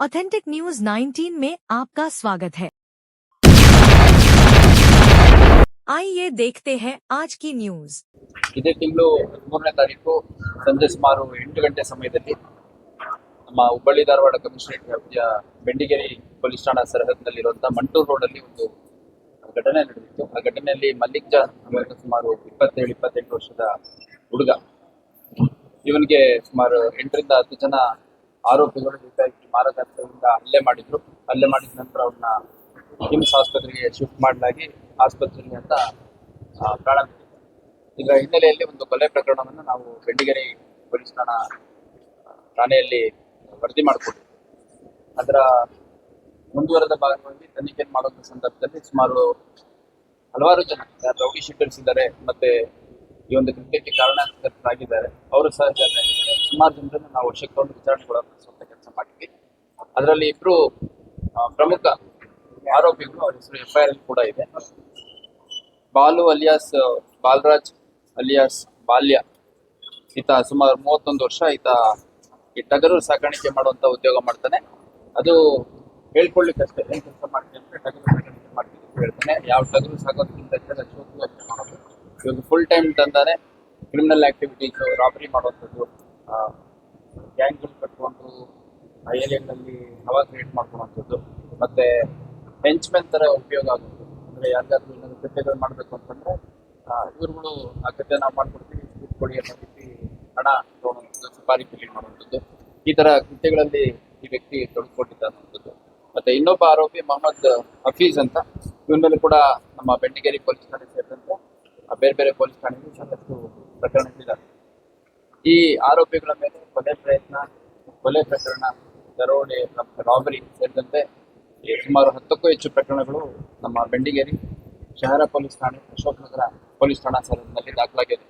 Authentic news 19 में आपका स्वागत है आइए देखते हैं आज की न्यूज ಇದೇ ತಿಂಗಳು ಹದಿಮೂರನೇ ತಾರೀಕು ಸಂಜೆ ಸುಮಾರು ಎಂಟು ಗಂಟೆ ಸಮಯದಲ್ಲಿ ನಮ್ಮ ಹುಬ್ಬಳ್ಳಿ ಧಾರವಾಡ ಕಮಿಷನರೇಟ್ ವ್ಯಾಪ್ತಿಯ ಬೆಂಡಿಗೇರಿ ಪೊಲೀಸ್ ಠಾಣಾ ಸರಹದ್ನಲ್ಲಿರುವಂತಹ ಮಂಟೂರ್ ರೋಡ್ ಅಲ್ಲಿ ಒಂದು ಘಟನೆ ನಡೆದಿತ್ತು ಆ ಘಟನೆಯಲ್ಲಿ ಮಲ್ಲಿಕ್ ಜಾನ್ ಅನ್ನುವಂಥ ಸುಮಾರು ಇಪ್ಪತ್ತೇಳು ಇಪ್ಪತ್ತೆಂಟು ವರ್ಷದ ಹುಡುಗ ಇವನಿಗೆ ಸುಮಾರು ಎಂಟರಿಂದ ಹತ್ತು ಜನ ಆರೋಪಿಗಳು ಬೇಕಾಗಿ ಮಾರಕಾಸ್ತ್ರದಿಂದ ಹಲ್ಲೆ ಮಾಡಿದ್ರು. ಹಲ್ಲೆ ಮಾಡಿದ ನಂತರ ಅವ್ರನ್ನ ಕಿಮ್ಸ್ ಆಸ್ಪತ್ರೆಗೆ ಶಿಫ್ಟ್ ಮಾಡಲಾಗಿ ಆಸ್ಪತ್ರೆಯಲ್ಲಿ ಅಂತ ಪ್ರಾಣ. ಇದರ ಹಿನ್ನೆಲೆಯಲ್ಲಿ ಒಂದು ಕೊಲೆ ಪ್ರಕರಣವನ್ನು ನಾವು ಬೆಂಡಿಗೆರೆ ಪೊಲೀಸ್ ಠಾಣಾ ಠಾಣೆಯಲ್ಲಿ ವರದಿ ಮಾಡಿಕೊಟ್ಟಿದ್ವಿ ಅದರ ಮುಂದುವರೆದ ಭಾಗವಾಗಿ ತನಿಖೆ ಮಾಡುವಂತ ಸಂದರ್ಭದಲ್ಲಿ ಸುಮಾರು ಹಲವಾರು ಜನ ರೌಡಿ ಇದ್ದಾರೆ, ಮತ್ತೆ ಈ ಒಂದು ಕೃತ್ಯಕ್ಕೆ ಆಗಿದ್ದಾರೆ ಅವರು ಸಹ ಜನ ಸುಮಾರು ಜನರನ್ನು ನಾವು ವಶಕ್ಕೆ ವಿಚಾರಣೆಗಳನ್ನು ಸ್ವಂತ ಕೆಲಸ ಮಾಡಿದ್ವಿ. ಅದರಲ್ಲಿ ಇಬ್ರು ಪ್ರಮುಖ ಆರೋಪಿಗಳು, ಅವ್ರ ಹೆಸರು ಎಫ್ ಐ ಕೂಡ ಇದೆ. ಬಾಲು ಅಲಿಯಾಸ್, ಬಾಲರಾಜ್ ಅಲಿಯಾಸ್ ಬಾಲ್ಯ, ಈತ ಸುಮಾರು ಮೂವತ್ತೊಂದು ವರ್ಷ, ಈತ ಈ ಟಗರು ಸಾಕಾಣಿಕೆ ಮಾಡುವಂತ ಉದ್ಯೋಗ ಮಾಡ್ತಾನೆ. ಅದು ಹೇಳ್ಕೊಳ್ಳಿಕ್ಕೆ ಅಷ್ಟೇ, ಏನ್ ಕೆಲಸ ಮಾಡ್ತೀನಿ ಅಂದ್ರೆ ಟಗರು ಸಾಕಾಣಿಕೆ ಮಾಡ್ತೀನಿ ಅಂತ ಹೇಳ್ತಾನೆ. ಯಾವ ಟಗರು ಸಾಕೋದ್ರಿಂದ ಮಾಡೋದು ಇವಾಗ ಫುಲ್ ಟೈಮ್ ತಂದಾನೆ ಕ್ರಿಮಿನಲ್ ಆಕ್ಟಿವಿಟೀಸ್ ರಾಬರಿ ಮಾಡುವಂಥದ್ದು. ಗ್ಯಾಂಗ್ಗಳು ಕಟ್ಕೊಂಡು ಏರಿಯಾಗಳಲ್ಲಿ ಹವಾ ಕ್ರಿಯೇಟ್ ಮಾಡ್ಕೊಳ್ಳುವಂಥದ್ದು ಮತ್ತೆ ಬೆಂಚ್ ಮೆನ್ ತರ ಉಪಯೋಗ ಆಗುತ್ತೆ. ಅಂದ್ರೆ ಯಾರಿಗಾದ್ರೂ ಏನಾದ್ರು ಕೃತ್ಯಗಳು ಮಾಡ್ಬೇಕು ಅಂತಂದ್ರೆ ಇವ್ರುಗಳು ಆ ಕೃತ್ಯ ನಾವು ಮಾಡ್ಕೊಡ್ತೀವಿ ದುಡ್ಡು ಕೊಡಿ ಅನ್ನೋ ರೀತಿ ಹಣ ತೊಗೊಂಡು ಸುಪಾರಿ ಕ್ರಿಯೇಟ್ ಮಾಡುವಂಥದ್ದು. ಈ ತರ ಕೃತ್ಯಗಳಲ್ಲಿ ಈ ವ್ಯಕ್ತಿ ತೊಡಗಿಕೊಂಡಿದ್ದ ಅನ್ನುವಂಥದ್ದು ಮತ್ತೆ ಇನ್ನೊಬ್ಬ ಆರೋಪಿ ಮೊಹಮ್ಮದ್ ಹಫೀಜ್ ಅಂತ. ಇವನ ಮೇಲೆ ಕೂಡ ನಮ್ಮ ಬೆಂಡಿಗೇರಿ ಪೊಲೀಸ್ ಠಾಣೆ ಸೇರಿದಂತೆ ಬೇರೆ ಬೇರೆ ಪೊಲೀಸ್ ಠಾಣೆಗೆ ಸಾಕಷ್ಟು ಪ್ರಕರಣಗಳಿದ್ದಾವೆ ಈ ಆರೋಪಿಗಳ ಮೇಲೆ ಕೊಲೆ ಪ್ರಯತ್ನ, ಕೊಲೆ ಪ್ರಕರಣ, ದರೋಡೆ ರಾಬರಿ ಸೇರಿದಂತೆ ಸುಮಾರು ಹತ್ತಕ್ಕೂ ಹೆಚ್ಚು ಪ್ರಕರಣಗಳು ನಮ್ಮ ಬೆಂಡಿಗೇರಿ ಶಹರ ಪೊಲೀಸ್ ಠಾಣೆ, ಅಶೋಕ್ ನಗರ ಪೊಲೀಸ್ ಠಾಣಾ ಸರಹದ್ದಿನಲ್ಲಿ ದಾಖಲಾಗಿದೆ.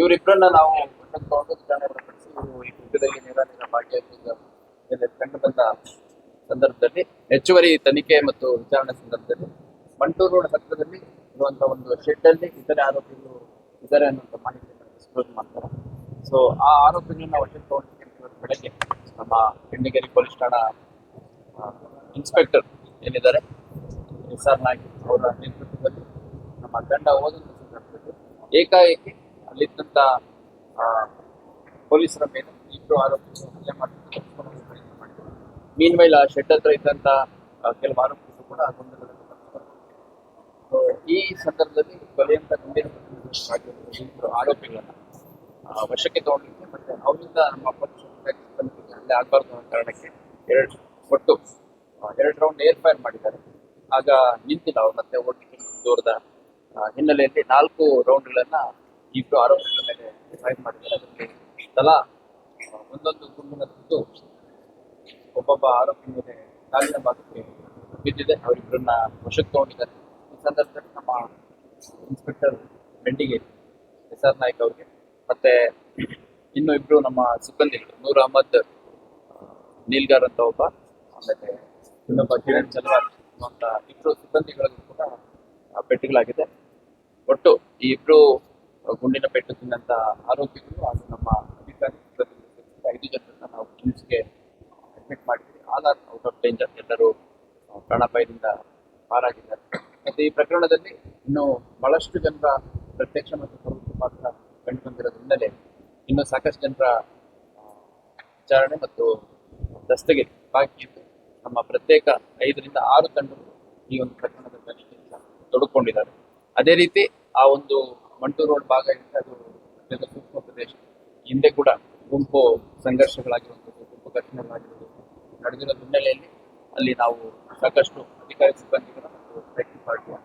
ಇವರಿಬ್ಬರನ್ನ ನಾವು ಒಳಪಡಿಸಿ ಇವರು ಈ ಕೃತ್ಯದಲ್ಲಿ ನೇರ ನೇರ ಭಾಗಿಯಾಗಿದ್ದ ಕಂಡು ಬಂದ ಸಂದರ್ಭದಲ್ಲಿ ಹೆಚ್ಚುವರಿ ತನಿಖೆ ಮತ್ತು ವಿಚಾರಣೆ ಸಂದರ್ಭದಲ್ಲಿ ಮಂಟೂರು ರೋಡ್ ಹತ್ತಿರದಲ್ಲಿ ಇರುವಂತಹ ಒಂದು ಶೆಡ್ ಅಲ್ಲಿ ಇತರೆ ಆರೋಪಿಗಳು ಇದ್ದಾರೆ ಅನ್ನುವಂಥ ಮಾಹಿತಿ ಡಿಸ್ಕ್ಲೋಸ್ ಮಾಡ್ತಾರೆ. ಸೊ ಆ ಆರೋಪಿಗಳನ್ನ ವಶಕ್ಕೆ ಇವತ್ತು ಬೆಳಗ್ಗೆ ನಮ್ಮ ಬೆಂಡಿಗೇರಿ ಪೊಲೀಸ್ ಠಾಣಾ ಇನ್ಸ್ಪೆಕ್ಟರ್ ಏನಿದ್ದಾರೆ ಎಸ್ ಆರ್ ನಾಯ್ಕ್ ಅವರ ನೇತೃತ್ವದಲ್ಲಿ ನಮ್ಮ ತಂಡ ಸಂದರ್ಭದಲ್ಲಿ ಏಕಾಏಕಿ ಅಲ್ಲಿದ್ದಂತ ಆ, ಪೊಲೀಸರ ಮೇಲೆ ಇಬ್ಬರು ಆರೋಪಿಗಳು ಹಲ್ಲೆ ಮಾಡಿ ಮೀನ್ ಮೇಲೆ ಆ ಶೆಡ್ ಹತ್ರ ಇದ್ದಂತ ಕೆಲವು ಆರೋಪಿಗಳು ಕೂಡ ಆ ಗೊಂದಲದಲ್ಲಿ. ಈ ಸಂದರ್ಭದಲ್ಲಿ ಕೊಲೆಯಂತ ಗಂಭೀರ ಆರೋಪಿಗಳನ್ನ ವಶಕ್ಕೆ ತಗೊಂಡಿದ್ದೆ ಮತ್ತೆ ಅವರಿಂದ ನಮ್ಮ ಅಲ್ಲೇ ಆಗಬಾರ್ದು ಅನ್ನೋ ಕಾರಣಕ್ಕೆ ಎರಡು ಒಟ್ಟು ಎರಡು ರೌಂಡ್ ಏರ್ ಫೈರ್ ಮಾಡಿದ್ದಾರೆ. ಆಗ ನಿಂತಿಲ್ಲ ಅವ್ರು ಮತ್ತೆ ಓಡಲಿಕ್ಕೆ ದೂರದ ಹಿನ್ನೆಲೆಯಲ್ಲಿ ನಾಲ್ಕು ರೌಂಡ್ಗಳನ್ನ ಇಬ್ಬರು ಆರೋಪಿಗಳ ಮೇಲೆ ಫೈರ್ ಮಾಡಿದ್ದಾರೆ. ಅದರಲ್ಲಿ ತಲಾ ಒಂದೊಂದು ಗುಂಡಿನ ತುತ್ತು ಒಬ್ಬೊಬ್ಬ ಆರೋಪಿ ಮೇಲೆ ಕಾಲಿನ ಭಾಗಕ್ಕೆ ಬಿದ್ದಿದೆ. ಅವರಿಬ್ಬರನ್ನ ವಶಕ್ಕೆ ತಗೊಂಡಿದ್ದಾರೆ. ಈ ಸಂದರ್ಭದಲ್ಲಿ ನಮ್ಮ inspector Bendigeri S R Naik ಅವ್ರಿಗೆ ಮತ್ತೆ ಇನ್ನು ಇಬ್ರು ನಮ್ಮ ಸಿಬ್ಬಂದಿಗಳು, ನೂರ್ ಅಹಮದ್, ನೀಲ್ಗಾರ್ ಅಂತ ಒಬ್ಬ, ಆಮೇಲೆ ಇನ್ನೊಬ್ಬ ಕಿರಣ್ ಅಂತ ಇಬ್ರು ಸಿಬ್ಬಂದಿಗಳಿಗೂ ಕೂಡ ಪೆಟ್ಟುಗಳಾಗಿದೆ ಒಟ್ಟು ಈ ಇಬ್ರು ಗುಂಡಿನ ಪೆಟ್ಟು ತಿನ್ನಂತ ಆರೋಗ್ಯಗಳು ಹಾಗೂ ನಮ್ಮ ಅಧಿಕಾರಿ ಐದು ಜನರನ್ನ ನಾವು ಕಿಮ್ಸ್ಗೆ ಅಡ್ಮಿಟ್ ಮಾಡಿದ್ವಿ. All are out of danger ಎಲ್ಲರೂ ಪ್ರಾಣಾಪಾಯದಿಂದ ಪಾರಾಗಿದ್ದಾರೆ. ಮತ್ತೆ ಈ ಪ್ರಕರಣದಲ್ಲಿ ಇನ್ನು ಬಹಳಷ್ಟು ಜನರ ಪ್ರತ್ಯಕ್ಷ ಮತ್ತು ಪರೋಕ್ಷ ಪಾತ್ರ ಕಂಡು ಬಂದಿರೋದ್ರ ಹಿನ್ನೆಲೆ ಇನ್ನು ಸಾಕಷ್ಟು ಜನರ ವಿಚಾರಣೆ ಮತ್ತು ರಸ್ತೆಗೆ ಬಾಕಿ ಇದ್ದು ನಮ್ಮ ಪ್ರತ್ಯೇಕ ಐದರಿಂದ ಆರು ತಂಡಗಳು ಈ ಒಂದು ಪ್ರಕರಣದ ತನಿಖೆಯಿಂದ ತೊಡಕೊಂಡಿದ್ದಾರೆ ಅದೇ ರೀತಿ ಆ ಒಂದು ಮಂಟು ರೋಡ್ ಭಾಗ ಅದು ಅತ್ಯಂತ ಸೂಕ್ಷ್ಮ ಪ್ರದೇಶ, ಹಿಂದೆ ಕೂಡ ಗುಂಪು ಸಂಘರ್ಷಗಳಾಗಿರುವಂಥದ್ದು ಗುಂಪು ಘಟನೆಗಳಾಗಿರುವುದು ನಡೆದಿರೋ ಹಿನ್ನೆಲೆಯಲ್ಲಿ ಅಲ್ಲಿ ನಾವು ಸಾಕಷ್ಟು ಅಧಿಕಾರಿ ಸಿಬ್ಬಂದಿಗಳ ಮತ್ತು ಪಾರ್ಟಿಯ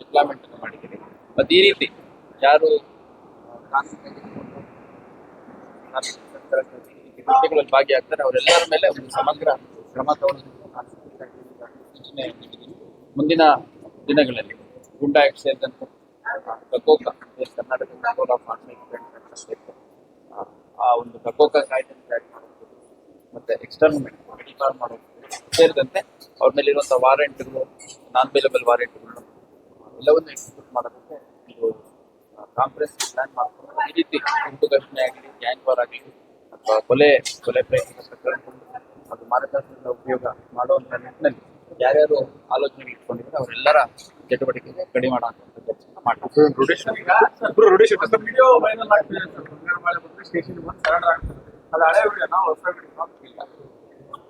ಡಿಪ್ಲಾಯ್ಮೆಂಟ್ ಅನ್ನು ಮಾಡಿದ್ದೀವಿ. ಮತ್ತು ಈ ರೀತಿ ಯಾರು ಕೃತ್ಯಗಳಲ್ಲಿ ಭಾಗಿಯಾಗ್ತಾರೆ. ಅವರೆಲ್ಲರ ಮೇಲೆ ಒಂದು ಸಮಗ್ರ ಕ್ರಮ ಸೂಚನೆ ಮುಂದಿನ ದಿನಗಳಲ್ಲಿ ಗುಂಡಾ ಸೇರಿದಂತೆ ಕಕೋಕ ಕರ್ನಾಟಕ ಕಂಟ್ರೋಲ್ ಆಫ್ ಆ ಒಂದು ಕಕೋಕ ಮಾಡುವಂಥದ್ದು ಮತ್ತೆ ಎಕ್ಸ್ಟರ್ನಮೆಂಟ್ ಡಿಕ್ಲಾರ್ ಮಾಡೋದು ಸೇರಿದಂತೆ ಅವ್ರ ಮೇಲೆ ಇರುವಂತಹ ವಾರೆಂಟ್ಗಳು ನಾನ್ ಅವೈಲೇಬಲ್ ವಾರೆಂಟ್ಗಳು ಎಲ್ಲವನ್ನೂ ಎಕ್ಸಿಕ್ಯೂಟ್ ಮಾಡೋದಕ್ಕೆ ಇದು ಕಾಂಪ್ರೆಸ್ ಪ್ಲಾನ್ ಮಾಡ್ಕೊಂಡು ಈ ರೀತಿ ಗುಂಪು ಘರ್ಷಣೆ ಆಗಲಿ ಗ್ಯಾಂಗ್ ವಾರ್ ಆಗಲಿ ಅಥವಾ ಕೊಲೆ ಕೊಲೆ ಪ್ರಯತ್ನ ಪ್ರಕರಣಗಳು ಅದು ಮಾರಕಾಸ್ತ್ರದ ಉಪಯೋಗ ಮಾಡುವಂತ ನಿಟ್ಟಿನಲ್ಲಿ ಯಾರ್ಯಾರು ಆಲೋಚನೆ ಇಟ್ಕೊಂಡಿದ್ರೆ ಅವರೆಲ್ಲರ ಚಟುವಟಿಕೆಗೆ ಕಡಿಮೆ ಮಾಡುವಂತ ಕೆಲಸ ಮಾಡ್ತಾರೆ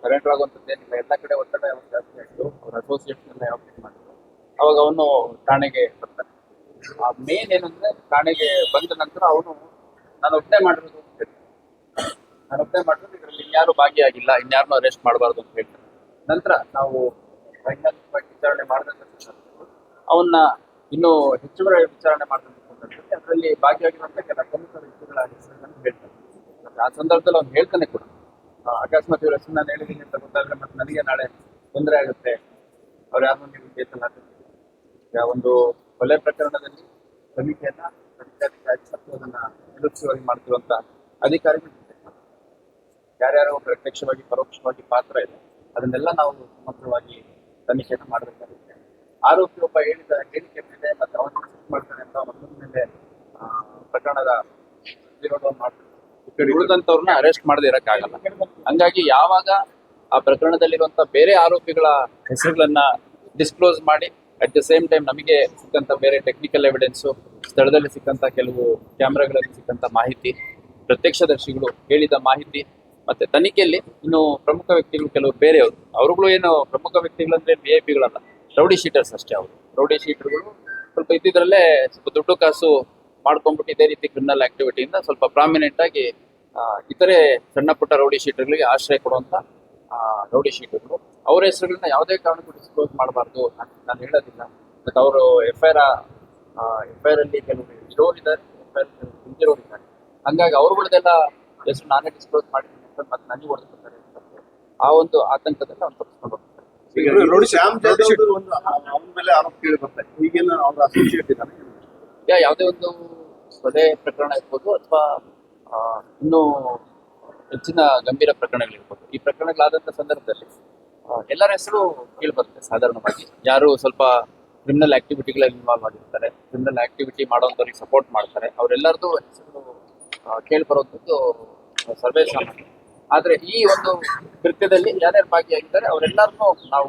ಸರೆಂಡರ್ ಆಗುವಂಥದ್ದು ಏನಿಲ್ಲ. ಎಲ್ಲ ಕಡೆ ಒತ್ತಡ ಯಾವಾಗ ಜಾಸ್ತಿ ಆಯಿತು. ಅವ್ರ ಅಸೋಸಿಯೇಷನ್ ಎಲ್ಲ ಯಾವಾಗ ಮಾಡಿದ್ರು. ಅವಾಗ ಅವನು ಠಾಣೆಗೆ ಬರ್ತಾನೆ. ಆ ಮೇನ್ ಏನಂದ್ರೆ ಠಾಣೆಗೆ ಬಂದ ನಂತರ ಅವನು, ನಾನು ಒಪ್ಪೆ ಮಾಡಿರೋದು ಅಂತ ಹೇಳ್ತಾನೆ. ನಾನು ಒಪ್ಪೆ ಮಾಡಿರೋದು, ಇದರಲ್ಲಿ ಇನ್ಯಾರು ಭಾಗಿಯಾಗಿಲ್ಲ, ಇನ್ಯಾರನ್ನೂ ಅರೆಸ್ಟ್ ಮಾಡಬಾರ್ದು ಅಂತ ಹೇಳ್ತಾರೆ ನಂತರ ನಾವು ವೈಜ್ಞಾನಿಕವಾಗಿ ವಿಚಾರಣೆ ಮಾಡಿದಂಥ ಅವನ್ನ ಇನ್ನೂ ಹೆಚ್ಚುವರಿ ವಿಚಾರಣೆ ಮಾಡಿದಂಥ ಅದರಲ್ಲಿ ಭಾಗಿಯಾಗಿರುವಂಥ ಕೆಲ ಪ್ರಮುಖ ವ್ಯಕ್ತಿಗಳ ಹೆಸರುಗಳನ್ನು ಹೇಳ್ತಾನೆ ಆ ಸಂದರ್ಭದಲ್ಲಿ ಅವ್ನು ಹೇಳ್ತಾನೆ ಕೂಡ ಅಕಸ್ಮಾತ್ ಇವ್ರ ಹೆಸರು ನಾನು ಹೇಳಿದ್ದೀನಿ ಅಂತ ಗೊತ್ತಾದ್ರೆ ಮತ್ತೆ ನನಗೆ ನಾಳೆ ತೊಂದರೆ ಆಗುತ್ತೆ. ಅವ್ರು ಯಾರನ್ನೂ ನೀವು ಬೇಸಲ್ಲ ಈಗ ಒಂದು ಕೊಲೆ ಪ್ರಕರಣದಲ್ಲಿ ತನಿಖೆಯನ್ನ ತನಿಖಾಧಿಕಾರಿ ಅದನ್ನ ಮಾಡ್ತಿರುವಂತ ಅಧಿಕಾರಿಗಳು. ಯಾರ್ಯಾರು ಪ್ರತ್ಯಕ್ಷವಾಗಿ ಪರೋಕ್ಷವಾಗಿ ಪಾತ್ರ ಇದೆ, ಅದನ್ನೆಲ್ಲ ನಾವು ಸಮಗ್ರವಾಗಿ ತನಿಖೆಯನ್ನು ಮಾಡಬೇಕಾಗುತ್ತೆ. ಆರೋಪಿ ಒಬ್ಬ ಹೇಳಿದ ಹೇಳಿಕೆ ಮೇಲೆ ಮತ್ತೆ ಅವನ ಮಾಡ್ತಾನೆ ಅಂತ ಮತ್ತೊಂದ ಮೇಲೆ ಪ್ರಕರಣದ ಉಳಿದಂತವ್ರನ್ನ ಅರೆಸ್ಟ್ ಮಾಡದೇ ಇರಕ್ಕಾಗಲ್ಲ. ಹಂಗಾಗಿ ಯಾವಾಗ ಆ ಪ್ರಕರಣದಲ್ಲಿರುವಂತ ಬೇರೆ ಆರೋಪಿಗಳ ಹೆಸರುಗಳನ್ನ ಡಿಸ್ಕ್ಲೋಸ್ ಮಾಡಿ ಅಟ್ ದ ಸೇಮ್ ಟೈಮ್ ನಮಗೆ ಸಿಕ್ಕಂತ ಬೇರೆ ಟೆಕ್ನಿಕಲ್ ಎವಿಡೆನ್ಸು ಸ್ಥಳದಲ್ಲಿ ಸಿಕ್ಕಂತ ಕೆಲವು ಕ್ಯಾಮ್ರಾಗಳಲ್ಲಿ ಸಿಕ್ಕಂತ ಮಾಹಿತಿ, ಪ್ರತ್ಯಕ್ಷದರ್ಶಿಗಳು ಹೇಳಿದ ಮಾಹಿತಿ, ಮತ್ತೆ ತನಿಖೆಯಲ್ಲಿ ಇನ್ನು ಪ್ರಮುಖ ವ್ಯಕ್ತಿಗಳು ಕೆಲವು ಬೇರೆಯವರು. ಅವರುಗಳು ಏನು ಪ್ರಮುಖ ವ್ಯಕ್ತಿಗಳಂದ್ರೆ ಬಿ ಐ ಪಿಗಳಲ್ಲ ರೌಡಿ ಶೀಟರ್ಸ್ ಅಷ್ಟೇ ಅವರು. ರೌಡಿ ಶೀಟರ್ಗಳು ಸ್ವಲ್ಪ ಇದ್ದಿದ್ರಲ್ಲೇ ಸ್ವಲ್ಪ ದುಡ್ಡು ಕಾಸು ಮಾಡ್ಕೊಂಡ್ಬಿಟ್ಟು ಇದೇ ರೀತಿ ಕ್ರಿಮಿನಲ್ ಆಕ್ಟಿವಿಟಿಯಿಂದ ಸ್ವಲ್ಪ ಪ್ರಾಮಿನೆಂಟ್ ಆಗಿ ಇತರೆ ಸಣ್ಣ ಪುಟ್ಟ ರೌಡಿ ಶೀಟರ್ಗಳಿಗೆ ಆಶ್ರಯ ಕೊಡುವಂತ ರೌಡಿ ಶೀಟರ್ಗಳು. ಅವರ ಹೆಸರುಗಳನ್ನ ಯಾವುದೇ ಕಾರಣಕ್ಕೂ ಡಿಸ್ಕ್ಲೋಸ್ ಮಾಡಬಾರ್ದು ನಾನು ಹೇಳೋದಿಲ್ಲ. ಬಟ್ ಅವರು F I R F I R ಅಲ್ಲಿ ಕೆಲವು ಇರೋರು ಇದ್ದಾರೆ ಎಫ್ ಐ ಆರ್ ಇದ್ದಾರೆ ಹಂಗಾಗಿ ಅವ್ರುಗಳದೆಲ್ಲ ಹೆಸರು ನಾನೇ ಡಿಸ್ಕ್ಲೋಸ್ ಮಾಡಿದ್ದೀನಿ ಅಂತ ಮತ್ತೆ ನನಗೆ ಹೊಡೆದುಕೊಳ್ತಾರೆ ಆ ಒಂದು ಆತಂಕದಲ್ಲಿ ಅವ್ನು ತಪ್ಪಿಸ್ಕೊಂಡು ಹೋಗ್ತಾರೆ ನೋಡಿ ಶ್ಯಾಮ್ ಒಂದು ಅವನ ಮೇಲೆ ಆರೋಪ ಕೇಳಿ ಬರ್ತಾರೆ. ಈಗೇನು ಅವ್ರ ಅಸೋಸಿಯೇಟ್ ಇದ್ದಾನೆ ಯಾ ಯಾವುದೇ ಒಂದು ಕೊಲೆ ಪ್ರಕರಣ ಇರ್ಬೋದು ಅಥವಾ ಇನ್ನೂ ಹೆಚ್ಚಿನ ಗಂಭೀರ ಪ್ರಕರಣಗಳಿರ್ಬೋದು. ಈ ಪ್ರಕರಣಗಳಾದಂಥ ಸಂದರ್ಭದಲ್ಲಿ ಎಲ್ಲರ ಹೆಸರು ಕೇಳ್ಬರುತ್ತೆ ಸಾಧಾರಣವಾಗಿ. ಯಾರು ಸ್ವಲ್ಪ ಕ್ರಿಮಿನಲ್ ಆಕ್ಟಿವಿಟಿಗಳಲ್ಲಿ ಇನ್ವಾಲ್ವ್ ಆಗಿರ್ತಾರೆ ಕ್ರಿಮಿನಲ್ ಆಕ್ಟಿವಿಟಿ ಮಾಡೋಂಥವ್ರಿಗೆ ಸಪೋರ್ಟ್ ಮಾಡ್ತಾರೆ ಅವರೆಲ್ಲರದು ಹೆಸರು ಕೇಳಿ ಬರೋಂಥದ್ದು ಸರ್ವೇ ಸಾಮಾನ್ಯ. ಆದರೆ ಈ ಒಂದು ಕೃತ್ಯದಲ್ಲಿ ಯಾರ್ಯಾರು ಭಾಗಿಯಾಗಿದ್ದಾರೆ ಅವರೆಲ್ಲರನ್ನೂ ನಾವು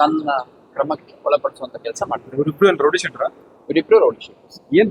ನನ್ನ ಕ್ರಮಕ್ಕೆ ಒಳಪಡಿಸುವಂತ ಕೆಲಸ ಮಾಡ್ತೀವಿ. ಇವರಿಬ್ರು ರೊಟೇಷನ್ ಇವರಿಬ್ರು ರೌಡಿ ಶೀಟರ್ಸ್ ಏನ್